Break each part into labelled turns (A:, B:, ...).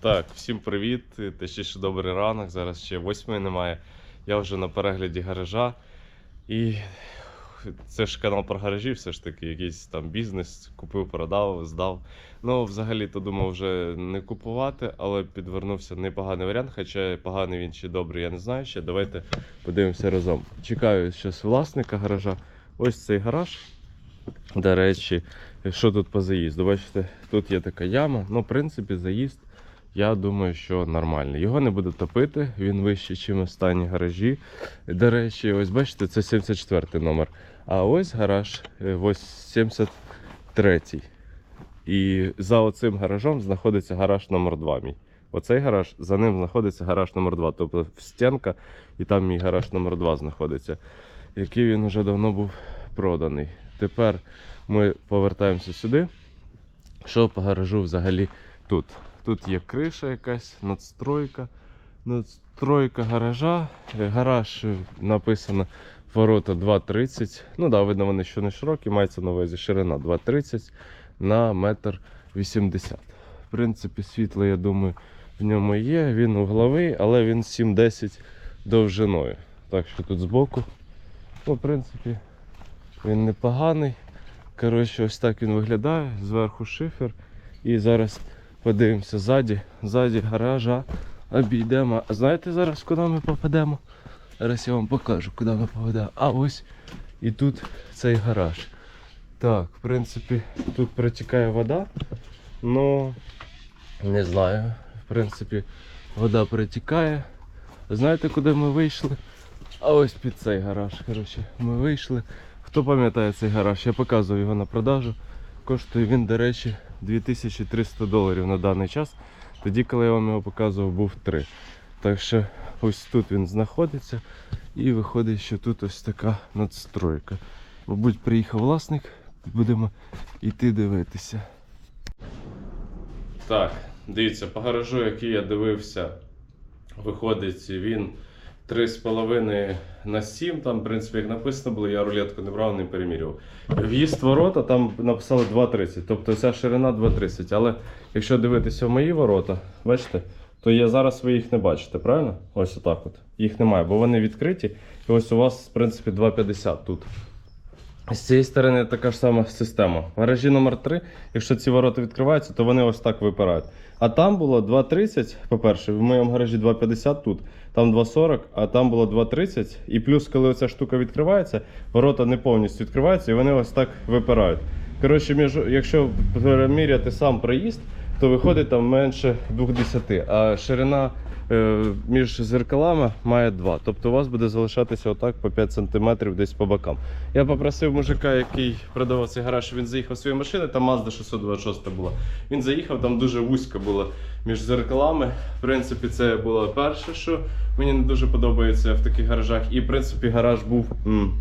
A: Так, всім привіт. Точніше, добрий ранок. Зараз ще восьмої немає. Я вже на перегляді гаража. І це ж канал про гаражі, все ж таки, якийсь там бізнес. Купив, продав, здав. Ну, взагалі, то думав вже не купувати, але підвернувся непоганий варіант, хоча поганий він чи добрий, я не знаю ще. Давайте подивимося разом. Чекаю щось власника гаража. Ось цей гараж. До речі, що тут по заїзду? Бачите, тут є така яма. Ну, в принципі, заїзд, я думаю, що нормальний. Його не буду топити, він вищий, ніж останні гаражі. До речі, ось бачите, це 74 номер. А ось гараж, е, ось 73. І за оцим гаражом знаходиться гараж номер 2 мій. Оцей гараж, за ним знаходиться гараж номер 2. Тобто стінка, і там мій гараж номер 2 знаходиться, який він вже давно був проданий. Тепер ми повертаємося сюди. Що по гаражу взагалі тут? Тут є криша якась, надстройка. Надстройка гаража. Е, Гараж написано ворота 2,30. Ну да, видно, вони що не широкі, мається на увазі ширина 2,30 на метр 80. В принципі, світло, я думаю, в ньому є. Він угловий, але він 7-10 довжиною. Так що тут збоку, ну, в принципі, він непоганий. Коротше, ось так він виглядає. Зверху шифер. І зараз подивимося ззаді. Ззаді гаража. Обійдемо. А знаєте зараз, куди ми попадемо? Зараз я вам покажу, куди ми попадемо. А ось і тут цей гараж. Так, в принципі, тут протікає вода. Ну, не знаю. В принципі, вода протікає. Знаєте, куди ми вийшли? А ось під цей гараж. Коротше, ми вийшли. Хто пам'ятає цей гараж? Я показував його на продажу. Коштує він, до речі, 2300 доларів на даний час. Тоді, коли я вам його показував, був 3. Так що ось тут він знаходиться. І виходить, що тут ось така надстройка. Мабуть, приїхав власник, будемо йти дивитися. Так, дивіться, по гаражу, який я дивився, виходить він 3,5 на 7. Там, в принципі, як написано було, я рулетку не брав, не перемірював. В'їзд ворота там написали 2,30, тобто ця ширина 2,30. Але якщо дивитися в мої ворота, бачите, то я зараз ви їх не бачите, правильно? Ось отак от. Їх немає, бо вони відкриті. І ось у вас, в принципі, 2,50 тут. З цієї сторони така ж сама система. В гаражі номер 3 якщо ці ворота відкриваються, то вони ось так випирають. А там було 2,30, по-перше, в моєму гаражі 2,50 тут, там 2,40, а там було 2,30. І плюс, коли оця штука відкривається, ворота не повністю відкриваються і вони ось так випирають. Коротше, між, якщо переміряти сам проїзд, то виходить там менше 2,10, а ширина між зеркалами має 2. Тобто у вас буде залишатися отак по 5 см десь по бокам. Я попросив мужика, який продавав цей гараж, він заїхав своєю машиною, там Mazda 626 була. Він заїхав, там дуже вузько було між зеркалами. В принципі, це було перше, що мені не дуже подобається в таких гаражах. І в принципі гараж був м,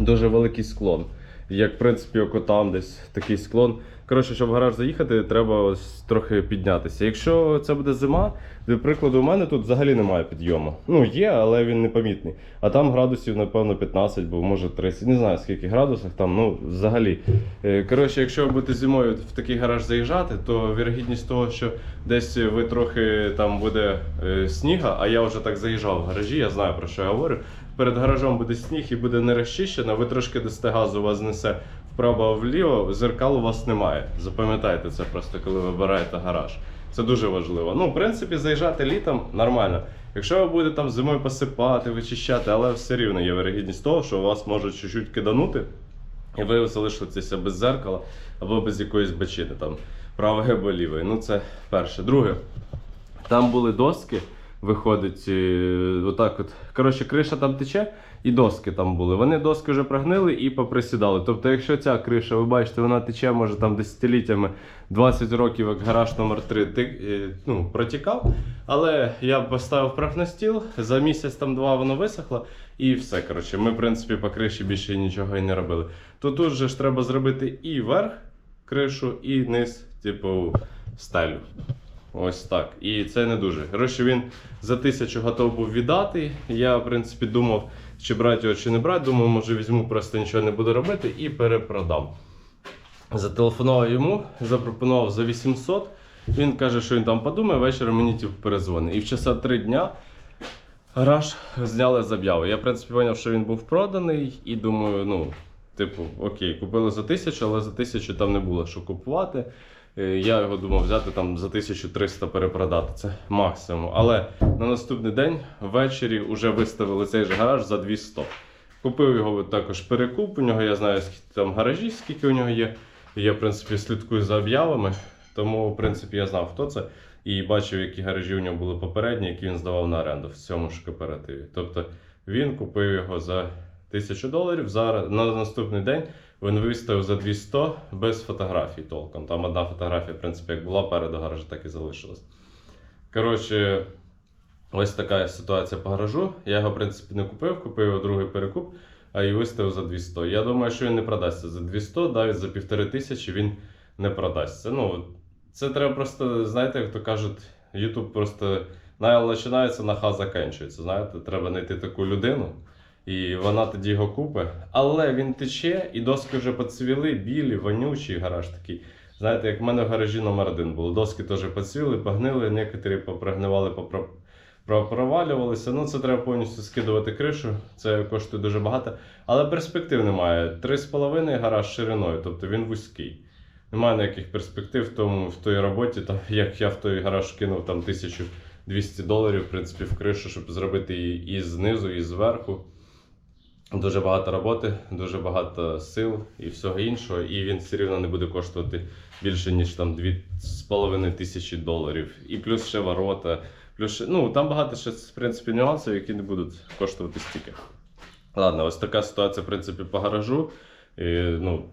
A: дуже великий склон. Як в принципі, око там десь такий склон. Коротше, щоб в гараж заїхати, треба ось трохи піднятися. Якщо це буде зима, до прикладу, у мене тут взагалі немає підйому. Ну, є, але він непомітний. А там градусів, напевно, 15, бо може 30. Не знаю скільки градусів там, ну взагалі. Е, Коротше, якщо ви будете зимою в такий гараж заїжджати, то вірогідність того, що десь ви трохи там буде е, сніга, а я вже так заїжджав в гаражі, я знаю про що я говорю. Перед гаражом буде сніг і буде не розчищено, ви трошки дасте газу, вас несе вправо вліво, зеркал у вас немає. Запам'ятайте це просто, коли вибираєте гараж. Це дуже важливо. Ну, в принципі, заїжджати літом нормально. Якщо ви будете там зимою посипати, вичищати, але все рівно є вирогідність того, що вас можуть чуть-чуть киданути, і ви залишитеся без зеркала або без якоїсь бачини, там правої або лівої. Ну, це перше. Друге, там були доски, виходить, е, отак от. Коротше, криша там тече, і доски там були. Вони доски вже прогнили і поприсідали. Тобто, якщо ця криша, ви бачите, вона тече, може там десятиліттями 20 років, як гараж номер 3 ти, е, ну, протікав. Але я поставив прах на стіл, за місяць там два воно висохло, і все. Коротше, ми, в принципі, по криші більше нічого і не робили. То тут же ж треба зробити і верх кришу, і низ, типу, стелю. Ось так. І це не дуже. Коротше, він за тисячу готов був віддати. Я, в принципі, думав, чи брати його, чи не брати. Думав, може візьму, просто нічого не буду робити і перепродам. Зателефонував йому, запропонував за 800. Він каже, що він там подумає, ввечері мені типу, перезвонить. І в часа три дня гараж зняли з об'яви. Я, в принципі, зрозумів, що він був проданий, і думаю, ну, типу, окей, купили за тисячу, але за тисячу там не було що купувати. Е, Я його думав взяти там за 1300 перепродати. Це максимум. Але на наступний день ввечері вже виставили цей же гараж за 200. Купив його також перекуп. У нього я знаю, скільки там гаражі, скільки у нього є. Я, в принципі, слідкую за об'явами. Тому, в принципі, я знав, хто це. І бачив, які гаражі у нього були попередні, які він здавав на оренду в цьому ж кооперативі. Тобто він купив його за 1000 доларів. Зараз на наступний день він виставив за 200 без фотографій толком. Там одна фотографія, в принципі, як була переду гаража, так і залишилась. Коротше, ось така ситуація по гаражу. Я його, в принципі, не купив, купив його другий перекуп, а і виставив за 200. Я думаю, що він не продасться за 200, навіть за півтори тисячі він не продасться. Ну, це треба просто, знаєте, як то кажуть, YouTube просто на починається, на Х закінчується. Знаєте, треба знайти таку людину. І вона тоді його купить. Але він тече, і доски вже поцвіли, білі, вонючі гараж такий. Знаєте, як в мене в гаражі номер один було. Доски теж поцвіли, погнили, некоторі попрогнивали, попро... провалювалися. Ну, це треба повністю скидувати кришу. Це коштує дуже багато. Але перспектив немає. 3,5 гараж шириною, тобто він вузький. Немає ніяких перспектив в тому в той роботі. Там, як я в той гараж кинув там 1200 доларів, в принципі, в кришу, щоб зробити її і знизу, і зверху. Дуже багато роботи, дуже багато сил і всього іншого, і він все рівно не буде коштувати більше, ніж там 2,5 тисячі доларів. І плюс ще ворота. Плюс ще, ну там багато ще в принципі нюансів, які не будуть коштувати стільки. Ладно, ось така ситуація, в принципі, по гаражу. І, ну,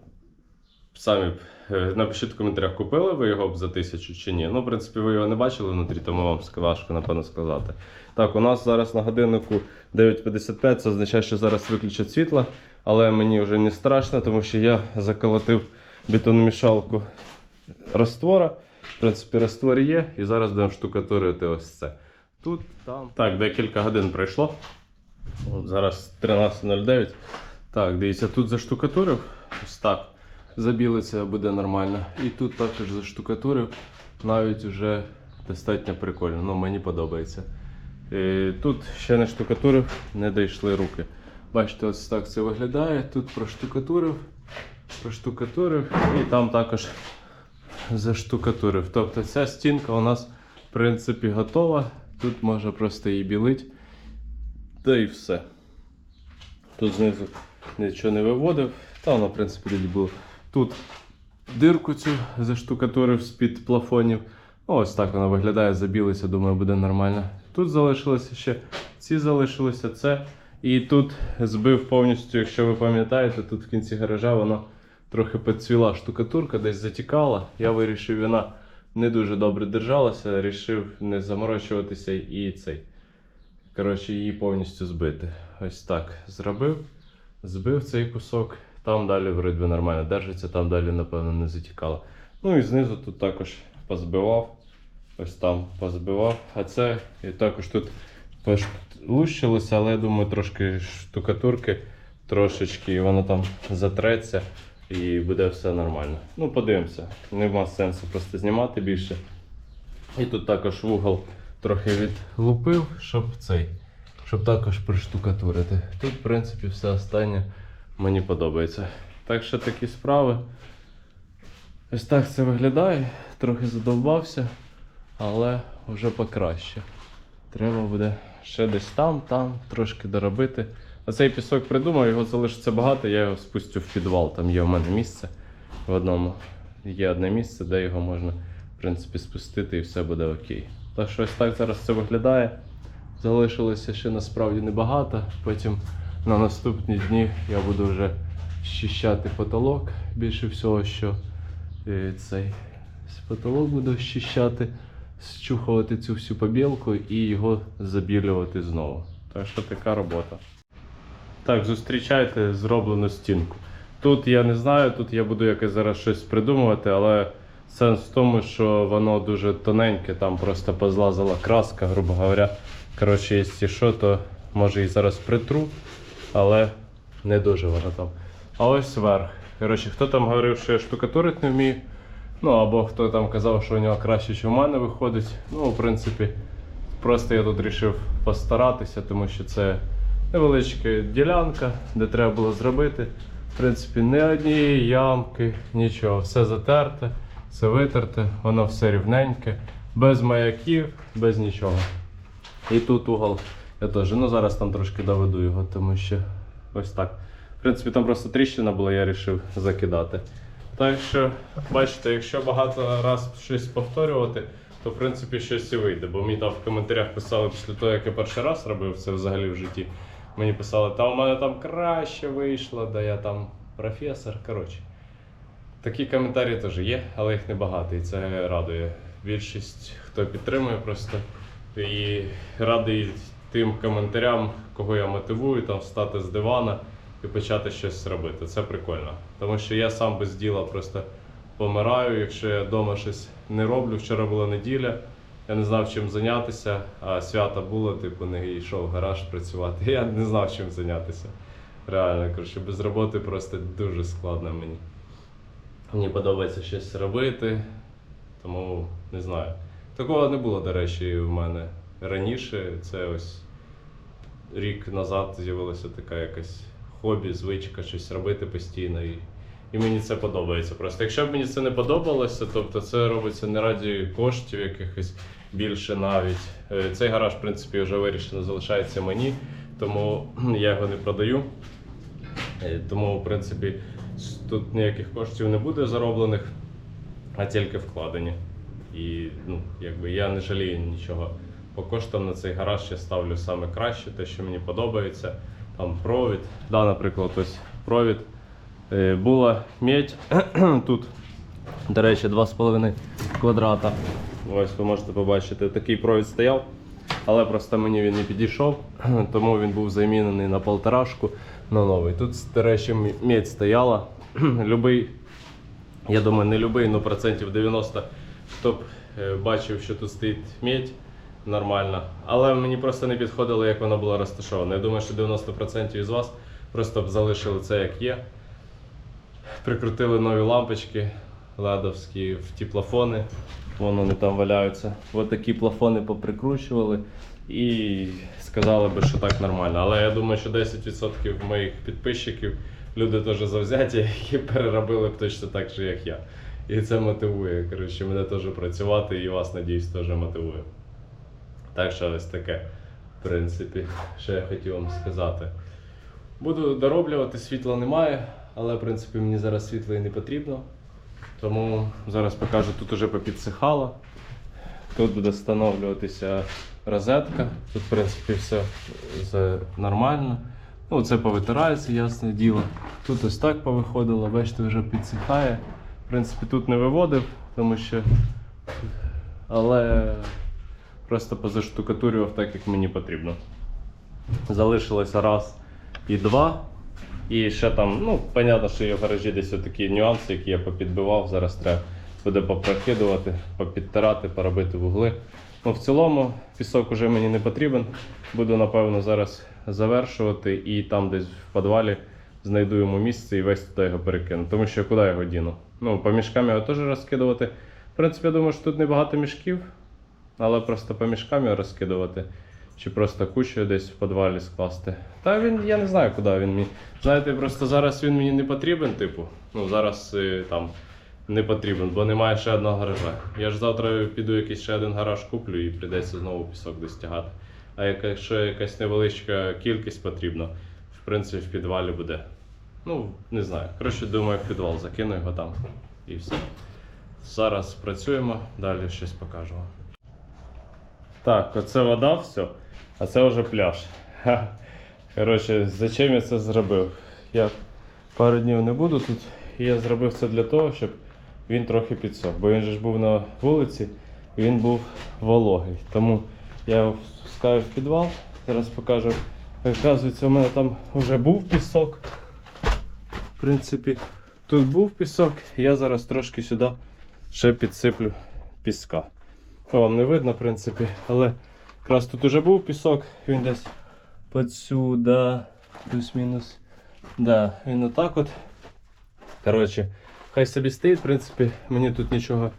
A: самі е, напишіть в коментарях, купили ви його б за тисячу чи ні. Ну, в принципі, ви його не бачили внутрі, тому вам важко, напевно, сказати. Так, у нас зараз на годиннику 9.55, це означає, що зараз виключать світло, але мені вже не страшно, тому що я заколотив бетономішалку раствора. В принципі, раствор є, і зараз будемо штукатурити ось це. Тут, там. Так, декілька годин пройшло. Зараз 13.09. Так, дивіться, тут заштукатурив. Ось так. Забілиться буде нормально. І тут також заштукатурив. Навіть вже достатньо прикольно. Ну, мені подобається. Е, Тут ще не штукатурив, не дійшли руки. Бачите, ось так це виглядає. Тут проштукатурив, проштукатурив і там також заштукатурив. Тобто ця стінка у нас в принципі готова. Тут можна просто її білити. Та і все. Тут знизу нічого не виводив. Та воно, в принципі, тоді було. Тут дирку цю заштукатурив з-під плафонів. Ну, Ось так воно виглядає, забілися, думаю, буде нормально. Тут залишилося ще, ці залишилося це. І тут збив повністю, якщо ви пам'ятаєте, тут в кінці гаража воно трохи підцвіла штукатурка, десь затікала. Я вирішив, вона не дуже добре держалася, вирішив не заморочуватися і цей. Коротше, її повністю збити. Ось так зробив. Збив цей кусок. Там далі вроді нормально держиться, там далі, напевно, не затікало. Ну і знизу тут також позбивав. Ось там позбивав. А це і також тут лущилося, але я думаю, трошки штукатурки, трошечки, і воно там затреться і буде все нормально. Ну, подивимося. Нема сенсу просто знімати більше. І тут також вугол трохи відлупив, щоб цей, щоб також приштукатурити. Тут, в принципі, все останнє мені подобається. Так що такі справи. Ось так це виглядає. Трохи задовбався, але вже покраще. Треба буде ще десь там, там трошки доробити. Оцей пісок придумав, його залишиться багато, я його спустю в підвал. Там є в мене місце в одному. Є одне місце, де його можна в принципі спустити і все буде окей. Так що ось так зараз це виглядає. Залишилося ще насправді небагато. Потім на наступні дні я буду вже щищати потолок. Більше всього, що е, цей потолок буду щищати, щухувати цю всю побілку і його забілювати знову. Так що така робота. Так, зустрічайте зроблену стінку. Тут я не знаю, тут я буду якось зараз щось придумувати, але сенс в тому, що воно дуже тоненьке, там просто позлазила краска, грубо говоря. Коротше, якщо що, то може і зараз притру, але не дуже воно там. А ось верх. Коротше, хто там говорив, що я штукатурити не вмію, Ну або хто там казав, що у нього краще, ніж у мене виходить. Ну, в принципі, просто я тут вирішив постаратися, тому що це невеличка ділянка, де треба було зробити. В принципі, ні однієї ямки, нічого. Все затерте, все витерте, воно все рівненьке, без маяків, без нічого. І тут угол я теж. Ну зараз там трошки доведу його, тому що ось так. В принципі, там просто тріщина була, я вирішив закидати. Так що, бачите, якщо багато раз щось повторювати, то в принципі щось і вийде. Бо мені там в коментарях писали після того, як я перший раз робив це взагалі в житті. Мені писали, та у мене там краще вийшло, да я там професор. Коротше. Такі коментарі теж є, але їх небагато, і це радує. Більшість хто підтримує просто. І радий тим коментарям, кого я мотивую, там встати з дивана і почати щось робити. Це прикольно. Тому що я сам без діла просто помираю, якщо я вдома щось не роблю. Вчора була неділя, я не знав чим зайнятися, а свято було, типу, не йшов в гараж працювати. Я не знав чим зайнятися. Реально, коротше, без роботи просто дуже складно мені. Мені подобається щось робити, тому не знаю. Такого не було, до речі, в мене раніше. Це ось рік назад з'явилася така якась хобі, звичка, щось робити постійно. І, і мені це подобається. Просто якщо б мені це не подобалося, тобто це робиться не раді коштів якихось більше навіть. Е, Цей гараж, в принципі, вже вирішено залишається мені, тому я його не продаю. Е, Тому, в принципі, тут ніяких коштів не буде зароблених, а тільки вкладені. І ну, якби я не жалію нічого. По коштам на цей гараж я ставлю саме краще, те, що мені подобається. Там провід. Да, наприклад, ось провід. Е, Була медь тут, до речі, 2,5 квадрата. Ось ви можете побачити, такий провід стояв, але просто мені він не підійшов, тому він був замінений на полторашку на новий. Тут, до речі, медь стояла. Любий я думаю, не любий, але процентів 90, хто б е, бачив, що тут стоїть медь нормально. Але мені просто не підходило, як вона була розташована. Я думаю, що 90% із вас просто б залишили це як є. Прикрутили нові лампочки ледовські в ті плафони. Вон вони там валяються. Ось такі плафони поприкручували і сказали би, що так нормально. Але я думаю, що 10% моїх підписчиків люди теж завзяті, які переробили б точно так же, як я. І це мотивує. Коротше, мене теж працювати і вас, надіюсь, теж мотивує. Так що ось таке, в принципі, що я хотів вам сказати. Буду дороблювати, світла немає, але в принципі мені зараз світло і не потрібно. Тому зараз покажу, тут уже попідсихало. Тут буде встановлюватися розетка. Тут, в принципі, все, все нормально. Ну, це повитирається, ясне діло. Тут ось так повиходило, бачите, вже підсихає. В принципі, тут не виводив, тому що. Але просто позаштукатурював так, як мені потрібно. Залишилося раз і два. І ще там, ну, понятно, що є в гаражі десь такі нюанси, які я попідбивав. Зараз треба буде попрокидувати, попідтирати, поробити вугли. Ну, в цілому пісок уже мені не потрібен. Буду, напевно, зараз завершувати і там десь в підвалі знайду йому місце і весь туди його перекину. Тому що куди його діну? Ну, по мішкам його теж розкидувати. В принципі, я думаю, що тут небагато мішків, але просто по мішкам розкидувати. Чи просто кучу десь в підвалі скласти. Та він, я не знаю, куди він мені. Знаєте, просто зараз він мені не потрібен, типу. Ну, зараз е, там не потрібен, бо немає ще одного гаража. Я ж завтра піду якийсь ще один гараж куплю і прийдеться знову пісок десь тягати. А якщо якась невеличка кількість потрібна, в принципі, в підвалі буде. Ну, не знаю. Коротше, думаю, в підвал закину його там і все. Зараз працюємо, далі щось покажу вам. Так, оце вода, все, а це вже пляж. Коротше, зачем я це зробив? Я пару днів не буду тут, і я зробив це для того, щоб він трохи підсох. Бо він же ж був на вулиці, і він був вологий. Тому я його впускаю в підвал, зараз покажу. Оказується, у мене там вже був пісок. В принципі, тут був пісок, я зараз трошки сюди ще підсиплю піска. Вам не видно, в принципі, але якраз тут уже був пісок, він десь подсюда, плюс-мінус. Да, він отак от. Коротше, хай собі стоїть. В принципі, мені тут нічого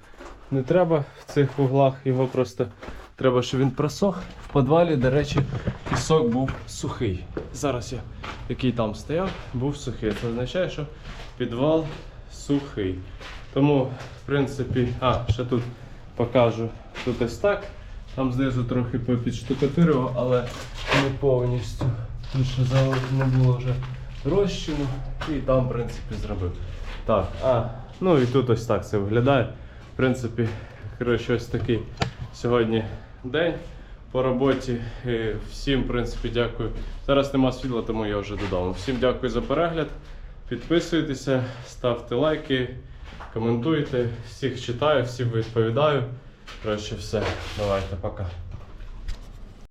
A: не треба в цих вуглах. Його просто треба, щоб він просох. В підвалі, до речі, пісок був сухий. Зараз я, який там стояв, був сухий. Це означає, що підвал сухий. Тому, в принципі, а, ще тут покажу. Тут ось так. Там знизу трохи попідштукатурював, але не повністю. Тут ще за- не було вже розчину і там, в принципі, зробив. Так, а, ну і тут ось так це виглядає. В принципі, коротше, ось такий сьогодні день по роботі. Всім, в принципі, дякую. Зараз нема світла, тому я вже додому. Всім дякую за перегляд. Підписуйтеся, ставте лайки, коментуйте. Всіх читаю, всім відповідаю. Коротше, все. Давайте, пока.